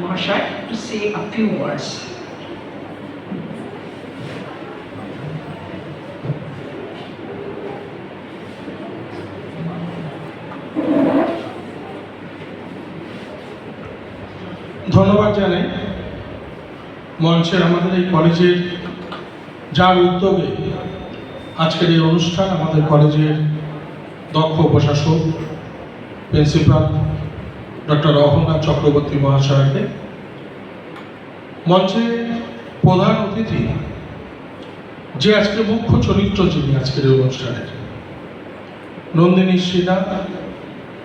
Mahashaya to say a few words. ধন্যবাদ জানাই মঞ্চের, আমাদের এই কলেজের যার উদ্যোগে আজকের এই অনুষ্ঠান, আমাদের কলেজের দক্ষ প্রশাসক, প্রিন্সিপাল ডক্টর অহংনাথ চক্রবর্তী মহাশয়কে। মঞ্চে প্রধান অতিথি যে আজকে মুখ্য চরিত্র যিনি আজকের এই অনুষ্ঠানের, নন্দিনী সিনা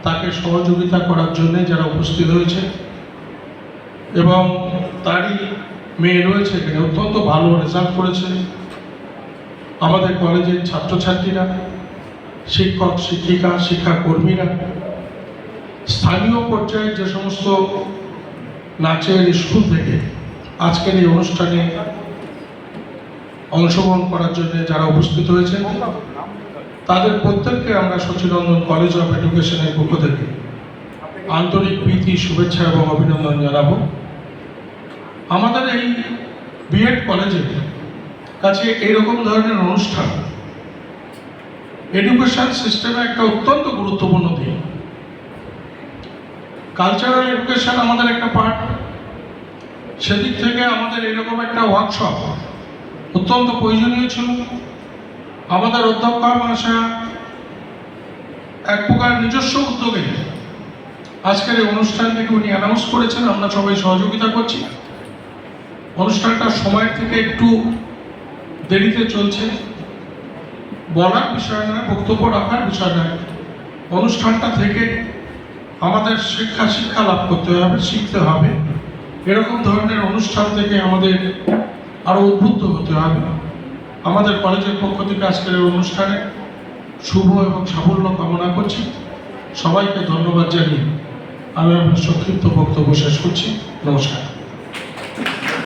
তাকে সহযোগিতা করার জন্য যারা উপস্থিত হয়েছে এবং তারই মেয়ে রয়েছে, এখানে অত্যন্ত ভালো রেজাল্ট করেছে। আমাদের কলেজের ছাত্রছাত্রীরা, শিক্ষক, শিক্ষিকা, শিক্ষাকর্মীরা স্থানীয় পর্যায়ে যে সমস্ত নাচের স্কুল থেকে আজকের এই অনুষ্ঠানে অংশগ্রহণ করার জন্য যারা উপস্থিত হয়েছে তাদের প্রত্যেককে আমরা সচিনন্দন কলেজ অফ এডুকেশনের পক্ষ থেকে আন্তরিক প্রীতি, শুভেচ্ছা এবং অভিনন্দন জানাব। আমাদের এই বিএড কলেজের কাছে এরকম ধরনের অনুষ্ঠান এডুকেশন সিস্টেমে একটা অত্যন্ত গুরুত্বপূর্ণ দিক কালচারাল এডুকেশন আমাদের একটা পার্ট সেদিক থেকে আমাদের এরকম একটা ওয়ার্কশপ অত্যন্ত প্রয়োজনীয় ছিল। আমাদের অধ্যক্ষ মহাশয়া এক প্রকার নিজস্ব উদ্যোগে আজকের এই অনুষ্ঠানটিকে উনি অ্যানাউন্স করেছেন। আমরা সবাই সহযোগিতা করছি। অনুষ্ঠানটা সময়ের থেকে একটু দেরিতে চলছে। বলার বিষয় নয়, বক্তব্য রাখার বিষয় নয়। অনুষ্ঠানটা থেকে আমাদের শিক্ষা শিক্ষা লাভ করতে হবে, শিখতে হবে। এরকম ধরনের অনুষ্ঠান থেকে আমাদের আরও উদ্বুদ্ধ হতে হবে। আমাদের কলেজের পক্ষ থেকে আজকের অনুষ্ঠানে শুভ এবং সাফল্য কামনা করছি। সবাইকে ধন্যবাদ জানিয়ে আমি আমার সংক্ষিপ্ত বক্তব্য শেষ করছি। নমস্কার।